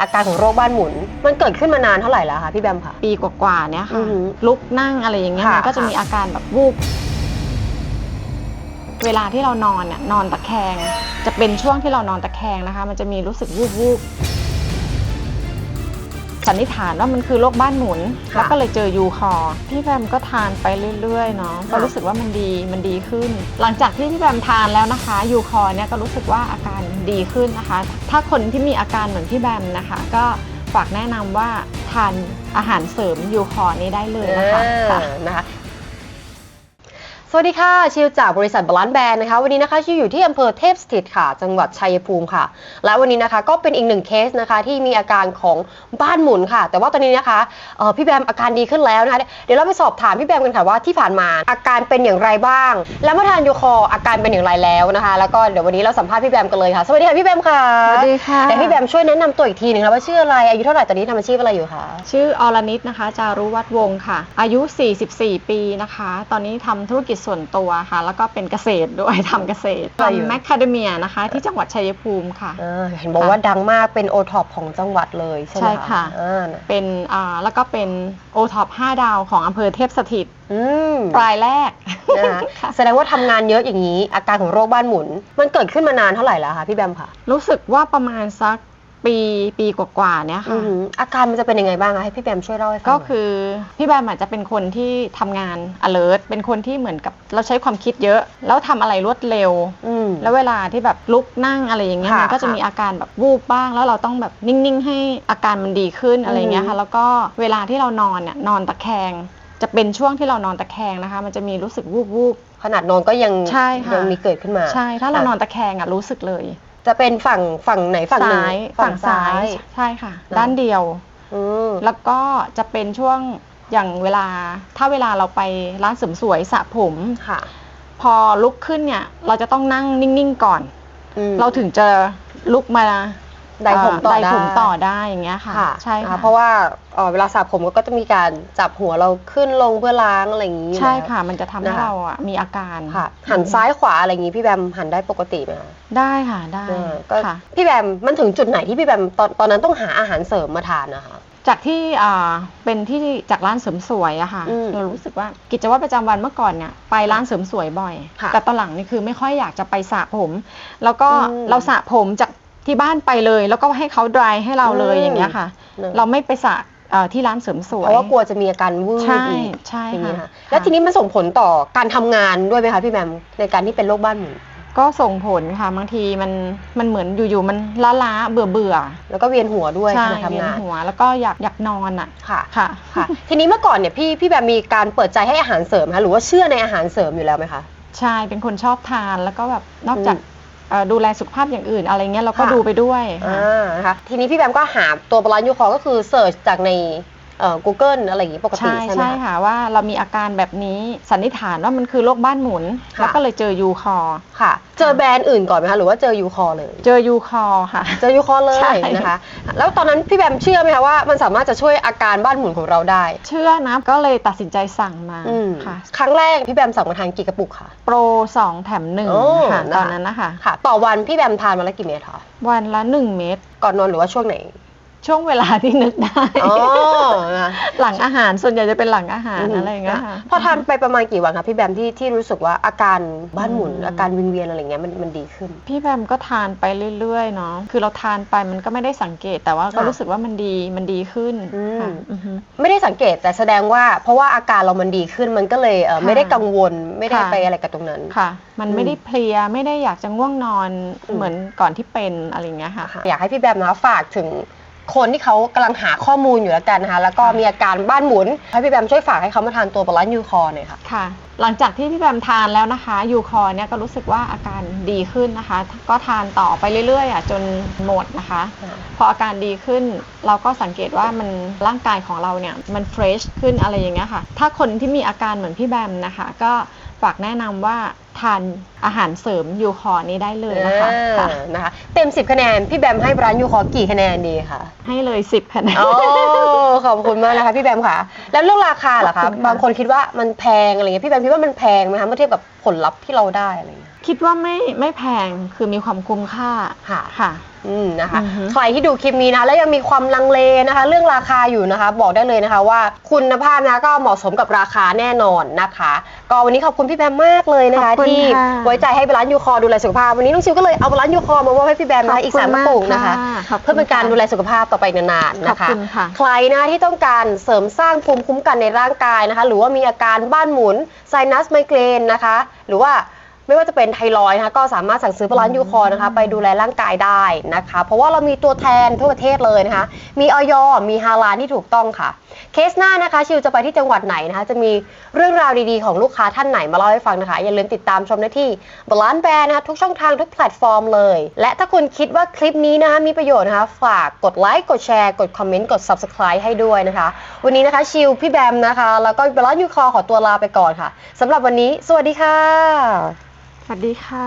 อาการของโรคบ้านหมุน มันเกิดขึ้นมานานเท่าไหร่แล้วคะพี่แบมคะ ปีกว่าๆเนี่ยอืค่ะ อหือลุกนั่งอะไรอย่างเงี้ยค่ะ มันก็จะมีอาการแบบวูบ เวลาที่เรานอนเนี่ยนอนตะแคง จะเป็นช่วงที่เรานอนตะแคงนะคะ มันจะมีรู้สึกวูบวูบ สันนิษฐานว่ามันคือโรคบ้านหมุน ค่ะแล้วก็เลยเจอยูคอร์พี่แบมก็ทานไปเรื่อยๆเนาะก็รู้สึกว่ามันดีมันดีขึ้น หลังจากที่พี่แบมทานแล้วนะคะยูคอร์เนี่ยก็รู้สึกว่าอาการดีขึ้นนะคะ ถ้าคนที่มีอาการเหมือนพี่แบมนะคะ ก็ฝากแนะนำว่าทานอาหารเสริมยูคอร์นี้ได้เลยนะคะค่ะอ่านะคะ สวัสดีค่ะ ชิวจากบริษัทบาลานซ์แบรนด์นะคะ วันนี้นะคะชิวอยู่ที่อำเภอเทพสถิตค่ะ จังหวัดชัยภูมิค่ะ และวันนี้นะคะก็เป็นอีกหนึ่งเคสนะคะที่มีอาการของบ้านหมุนค่ะ แต่ว่าตอนนี้นะคะเอ่อพี่แบมอาการดีขึ้นแล้วนะคะเดี๋ยวเราไปสอบถามพี่แบมกันค่ะว่าที่ผ่านมาอาการเป็นอย่างไรบ้าง แล้วเมื่อทานยูคอร์อาการเป็นอย่างไรแล้วนะคะ แล้วก็เดี๋ยววันนี้เราสัมภาษณ์พี่แบมกันเลยค่ะ สวัสดีค่ะพี่แบมค่ะสวัสดีค่ะเดี๋ยวพี่แบมช่วยแนะนำตัวอีกทีหนึงค่ะว่าชื่ออะไรอายุเท่าไหร่ตอนนี้ทำอาชีพอะไรอยู่คะชื่ออรนิตนะคะจารุวัฒน์วงศ์ค่ะ อายุ 44 ปีนะคะ ตอนนี้ทำธุรกิจส่วนตัวค่ะ แล้วก็เป็นเกษตรด้วยทำเกษตรอะไรอยู่ทำแมคคาเดเมียนะคะ ที่จังหวัดชัยภูมิค่ะ อ่าเห็นบอกว่าดังมากเป็นโอท็อปของจังหวัดเลยใช่ไหมใช่ค่ะ อ่านะเป็นอ่าแล้วก็เป็นโอท็อป5ดาวของอำเภอเทพสถิตอืมปลายแรก นะคะค่ะ แสดงว่าทำงานเยอะอย่างนี้ อาการของโรคบ้านหมุน มันเกิดขึ้นมานานเท่าไหร่แล้วคะพี่แบมค่ะรู้สึกว่าประมาณสัก ปีปีกว่าๆเนี่ยอืค่ะอหืออาการมันจะเป็นยังไงบ้างคะให้พี่แบมช่วยเล่าให้ฟังหน่ก็อยคือพี่แบมอาจจะเป็นคนที่ทำงาน alert เป็นคนที่เหมือนกับเราใช้ความคิดเยอะ แล้วทำอะไรรวดเร็วอืมแล้วเวลาที่แบบลุกนั่งอะไรอย่างเงี้ยค่ะมันก็จะค่ะมีอาการแบบวูบบ้าง แล้วเราต้องแบบนิ่งๆ ให้อาการมันดีขึ้นอะไรอย่างเงี้ยอืค่ะมแล้วก็เวลาที่เรานอนเนี่ยนอนตะแคง จะเป็นช่วงที่เรานอนตะแคงนะคะ มันจะมีรู้สึกวูบวูบ ขนาดนอนก็ยังใช่ค่ะ ยังมีเกิดขึ้นมาใช่ ถ้าเรานอนตะแคงอะรู้สึกเลย จะเป็นฝั่งฝั่งไหนฝั่งหนึ่งซ้ายฝั่งซ้ายใช่ค่ะเนอะด้านเดียวอืมแล้วก็จะเป็นช่วงอย่างเวลา ถ้าเวลาเราไปร้านเสริมสวยสระผม ค่ะพอลุกขึ้นเนี่ย เราจะต้องนั่งนิ่งๆก่อน อืมเราถึงจะลุกมา ไดผมต่อไดได้ ผมต่อได้อย่างเงี้ยค่ะ ค่ะใช่นค่ะเพราะว่าเอ่อเวลาสระผมก็จะมีการจับหัวเราขึ้นลงเพื่อล้างอะไรอย่างนี้อยู่ใช่แล้ว ค่ะ มันจะทำให้นะคะ เราอะมีอาการค่ะ หันซ้ายขวาอะไรอย่างนี้พี่แบมหันได้ปกติไหมคะได้ค่ะได้เออก็ค่ะ พี่แบมมันถึงจุดไหนที่พี่แบมตอนตอนนั้นต้องหาอาหารเสริมมาทานนะคะ จากที่อ่าเป็นที่จากร้านเสริมสวยอะค่ะอืมเรารู้สึกว่ากิจวัตรประจำวันเมื่อก่อนเนี่ยไปร้านเสริมสวยบ่อย ค่ะแต่ตอนหลังนี่คือไม่ค่อยอยากจะไปสระผม แล้วก็อืมเราสระผมจาก ที่บ้านไปเลย แล้วก็ให้เขาดรายให้เราเลยอืม อย่างเงี้ยค่ะเนอะเราไม่ไปสระเอ่อที่ร้านเสริมสวย เพราะว่ากลัวจะมีอาการวืดใช่อีกใช่อย่างนี้ค่ะค่ะ แล้วทีนี้มันส่งผลต่อการทำงานด้วยไหมคะพี่แบมในการที่เป็นโรคบ้านหมุนก็ส่งผลค่ะบางทีมันมันเหมือนอยู่ๆมันล้าล้าๆเบื่อเบื่อแล้วก็เวียนหัวด้วยใช่ขณะเวียทำนงานหัวแล้วก็อยากอยากนอนอะค่ะ ค่ะ ค่ะ ทีนี้เมื่อก่อนเนี่ยพี่พี่แบมมีการเปิดใจให้อาหารเสริมไหมคะหรือว่าเชื่อในอาหารเสริมอยู่แล้วไหมคะ ใช่เป็นคนชอบทานแล้วก็แบบนอกจากอืม เอ่อดูแลสุขภาพอย่างอื่นอะไรเงี้ยเราก็ค่ะ ดูไปด้วยค่ะ อ่านะคะทีนี้พี่แบมก็หาตัวบาลานซ์ยูคอร์ก็คือเสิร์ชจากใน เอ่อ Google อะไรอย่างนี้ปกติใช่ใช่ไหมใช่คะค่ะว่าเรามีอาการแบบนี้สันนิษฐานว่ามันคือโรคบ้านหมุนค่ะแล้วก็เลยเจอยูคอค่ะ เจอแบรนด์อื่นก่อนไหมคะหรือว่าเจอยูคอร์เลย เจอยูคอค่ะ เจอยูคอร์เลใช่ยนะคะ แล้วตอนนั้นพี่แบมเชื่อไหมคะว่ามันสามารถจะช่วยอาการบ้านหมุนของเราได้ เชื่อนะก็เลยตัดสินใจสั่งมาอืมค่ะครั้งแรกพี่แบมสั่งมาทานกี่กระปุกคะโปรสองแถมหนึ่งโอ้ค่ะนะคะตอนนั้นนะคะค่ะ ต่อวันพี่แบมทานมาแล้วกี่เม็ดคะวันละหนึ่งเม็ดก่อนนอนหรือว่าช่วงไหน ช่วงเวลาที่นึกได้อ๋อนะคะหลังอาหารส่วนใหญ่จะเป็นหลังอาหารอะไรอย่างเงี้ยค่ะ พอทานไปประมาณกี่วันคะพี่แบมที่ที่รู้สึกว่าอาการบ้านหมุนอืมอาการวิงเวียนอะไรเงี้ยมันมันดีขึ้น พี่แบมก็ทานไปเรื่อยๆเนาะคือเราทานไปมันก็ไม่ได้สังเกตแต่ว่าก็ค่ะรู้สึกว่ามันดีมันดีขึ้นอืมค่ะอือฮึ ไม่ได้สังเกตแต่แสดงว่า เพราะว่าอาการเรามันดีขึ้นมันก็เลยเอ่อค่ะไม่ได้กังวลไม่ได้ค่ะ ไปอะไรกับตรงนั้น ค่ะ มันอืมไม่ได้เพลียไม่ได้อยากจะง่วงนอนอืม เหมือนก่อนที่เป็นอะไรอย่างเงี้ยค่ะค่ะอยากให้พี่แบมนะฝากถึง คนที่เขากำลังหาข้อมูลอยู่แล้วกันนะคะแล้วก็ค่ะมีอาการบ้านหมุนให้พี่แบมช่วยฝากให้เขามาทานตัวบาลานซ์ยูคอร์หน่อยค่ะ ค่ะ หลังจากที่พี่แบมทานแล้วนะคะยูคอร์เนี่ยก็รู้สึกว่าอาการดีขึ้นนะคะ ก็ทานต่อไปเรื่อยๆอะจนหมดนะคะ พออาการดีขึ้น เราก็สังเกตว่ามันร่างกายของเราเนี่ยมันเฟรชขึ้นอะไรอย่างเงี้ยค่ะ ถ้าคนที่มีอาการเหมือนพี่แบมนะคะ ก็ฝากแนะนำว่า ทานอาหารเสริมยูคอร์นี้ได้เลยนะคะค่ะอ่านะคะเต็ม 10 คะแนน พี่แบมให้ร้านยูคอร์กี่คะแนนดีคะให้เลย 10 คะแนนโอ้ขอบคุณมากนะคะพี่แบมค่ะ แล้วเรื่องราคาเหรอขอคะบคุณค่ะบางคนคิดว่ามันแพงอะไรเงี้ยพี่แบมคิดว่ามันแพงไหมคะเมื่อเทียบกับผลลัพธ์ที่เราได้อะไรเงี้ยคิดว่าไม่ไม่แพงคือมีความคุ้มค่าค่ะค่ะน อืมนะคะอือฮึใครที่ดูคลิปนี้นะแล้วยังมีความลังเลนะคะ เรื่องราคาอยู่นะคะ บอกได้เลยนะคะว่าคุณภาพนะก็เหมาะสมกับราคาแน่นอนนะคะ ก็วันนี้ขอบคุณพี่แบมมากเลยนะคะ ขอบคุณที่ค่ะ ไว้ใจให้บาลานซ์ยูคอดูแลสุขภาพ วันนี้น้องชิวก็เลยเอาบาลานซ์ยูคอมามอบให้พี่แบมนะคะอีกสามกระปุกนะคะขอบคุณเพื่อเป็นการค่ะดูแลสุขภาพต่อไปนานๆนะคะขอบคุณค่ะ ใครนะที่ต้องการเสริมสร้างภูมิคุ้มกันในร่างกายนะคะ หรือว่ามีอาการบ้านหมุนไซนัสไมเกรนนะคะ หรือว่า ไม่ว่าจะเป็นไทรอยนะคะก็สามารถสั่งซื้อบาลานยูคอนะคะไปดูแลร่างกายได้นะคะ เพราะว่าเรามีตัวแทนทั่วประเทศเลยนะคะ มีออยมีฮาลาลที่ถูกต้องค่ะ เคสหน้านะคะ ชิวจะไปที่จังหวัดไหนนะคะ จะมีเรื่องราวดีๆ ของลูกค้าท่านไหนมาเล่าให้ฟังนะคะ อย่าลืมติดตามชมได้ที่บลานแบรนด์นะคะทุกช่องทางทุกแพลตฟอร์มเลย และถ้าคุณคิดว่าคลิปนี้นะคะมีประโยชน์นะคะฝากกดไลค์กดแชร์กดคอมเมนต์กด subscribe ให้ด้วยนะคะ วันนี้นะคะชิวพี่แบมนะคะ แล้วก็บลานยูคอขอตัวลาไปก่อนค่ะสำหรับวันนี้ สวัสดีค่ะ สวัสดีค่ะ